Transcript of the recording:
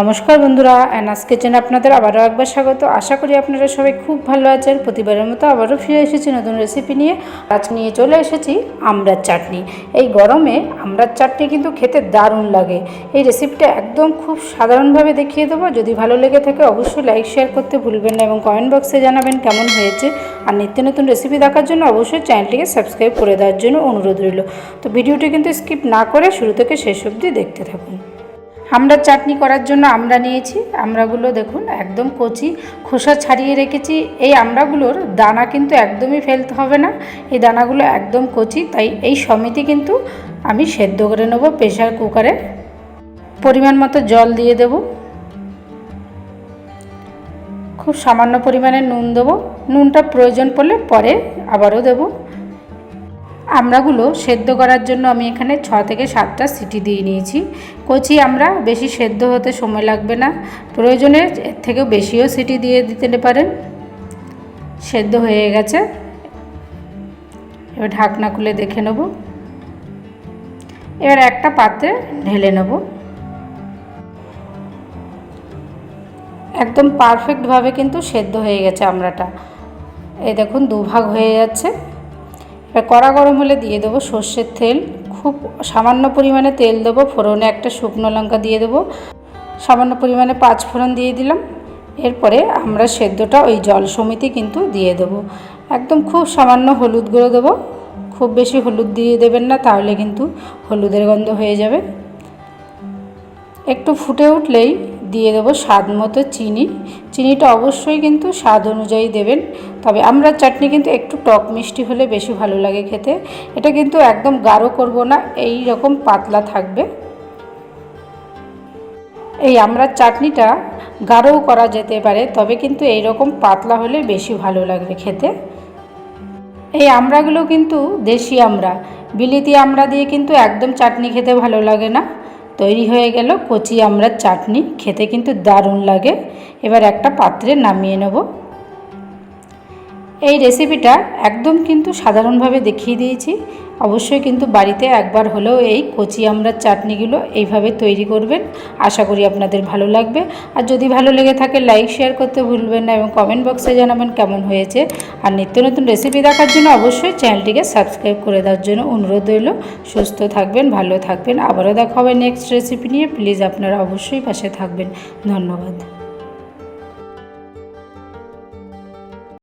নমস্কার বন্ধুরা অ্যানাস কিচেনে আপনাদের আবারও একবার স্বাগত। আশা করি আপনারা সবাই খুব ভালো আছেন। প্রতিবারের মতো আবারও ফিরে এসেছি নতুন রেসিপি নিয়ে। আজ নিয়ে চলে এসেছি আমড়ার চাটনি। এই গরমে আমড়ার চাটনি কিন্তু খেতে দারুণ লাগে। এই রেসিপিটা একদম খুব সাধারণভাবে দেখিয়ে দেবো। যদি ভালো লেগে থাকে অবশ্যই লাইক শেয়ার করতে ভুলবেন না এবং কমেন্ট বক্সে জানাবেন কেমন হয়েছে। আর নিত্য নতুন রেসিপি দেখার জন্য অবশ্যই চ্যানেলটিকে সাবস্ক্রাইব করে দেওয়ার জন্য অনুরোধ রইল। তো ভিডিওটি কিন্তু স্কিপ না করে শুরু থেকে শেষ অবধি দেখতে থাকুন। আমরা চাটনি করার জন্য আমরা নিয়েছি আমড়াগুলো দেখুন একদম কচি, খোসা ছাড়িয়ে রেখেছি। এই আমড়াগুলোর দানা কিন্তু একদমই ফেলতে হবে না, এই দানাগুলো একদম কচি, তাই এই সমিতি কিন্তু আমি সেদ্ধ করে নেব প্রেশার কুকারে। পরিমাণ মতো জল দিয়ে দেব। খুব সামান্য পরিমাণে নুন দেবো। নুনটা প্রয়োজন পড়লে পরে আবারও দেবো। আমড়াগুলো সেদ্ধ করার জন্য আমি এখানে ছ থেকে সাতটা সিটি দিয়ে নিয়েছি। কচি আমরা বেশি সেদ্ধ হতে সময় লাগবে না। প্রয়োজনে এর থেকেও বেশিও সিটি দিয়ে দিতে পারেন। সেদ্ধ হয়ে গেছে। এবার ঢাকনা খুলে দেখে নেব। এবার একটা পাত্রে ঢেলে নেব। একদম পারফেক্টভাবে কিন্তু সেদ্ধ হয়ে গেছে আমড়াটা এই দেখুন, দুভাগ হয়ে যাচ্ছে। এবার কড়া গরম হলে দিয়ে দেবো সর্ষের তেল। খুব সামান্য পরিমাণে তেল দেবো, ফোড়নে একটা শুকনো লঙ্কা দিয়ে দেবো। সামান্য পরিমাণে পাঁচ ফোড়ন দিয়ে দিলাম। এরপরে আমরা সেদ্ধটা ওই জল সমিতি কিন্তু দিয়ে দেবো। একদম খুব সামান্য হলুদ গুঁড়ো দেবো। খুব বেশি হলুদ দিয়ে দেবেন না, তাহলে কিন্তু হলুদের গন্ধ হয়ে যাবে। একটু ফুটে উঠলেই দিয়ে দেবো স্বাদ মতো চিনি। চিনিটা অবশ্যই কিন্তু স্বাদ অনুযায়ী দেবেন। তবে আমরা চাটনি কিন্তু একটু টক মিষ্টি হলে বেশি ভালো লাগে খেতে। এটা কিন্তু একদম গাঢ় করব না, এই রকম পাতলা থাকবে। এই আমরা চাটনিটা গাঢ়ও করা যেতে পারে, তবে কিন্তু এই রকম পাতলা হলে বেশি ভালো লাগবে খেতে। এই আমড়াগুলো কিন্তু দেশি আমড়া বিলিতি আমড়া দিয়ে কিন্তু একদম চাটনি খেতে ভালো লাগে না। তৈরি হয়ে গেল কচি আমড়ার চাটনি, খেতে কিন্তু দারুণ লাগে। এবার একটা পাত্রে নামিয়ে নেব। এই রেসিপিটা একদম কিন্তু সাধারণভাবে দেখিয়ে দিয়েছি। অবশ্যই কিন্তু বাড়িতে একবার হলেও এই কচি আমড়ার চাটনিগুলো এইভাবে তৈরি করবেন। আশা করি আপনাদের ভালো লাগবে। আর যদি ভালো লেগে থাকে লাইক শেয়ার করতে ভুলবেন না এবং কমেন্ট বক্সে জানাবেন কেমন হয়েছে। আর নিত্য নতুন রেসিপি দেখার জন্য অবশ্যই চ্যানেলটিকে সাবস্ক্রাইব করে দেওয়ার জন্য অনুরোধ রইল। সুস্থ থাকবেন, ভালো থাকবেন। আবারও দেখা হবে নেক্সট রেসিপি নিয়ে। প্লিজ আপনারা অবশ্যই পাশে থাকবেন। ধন্যবাদ।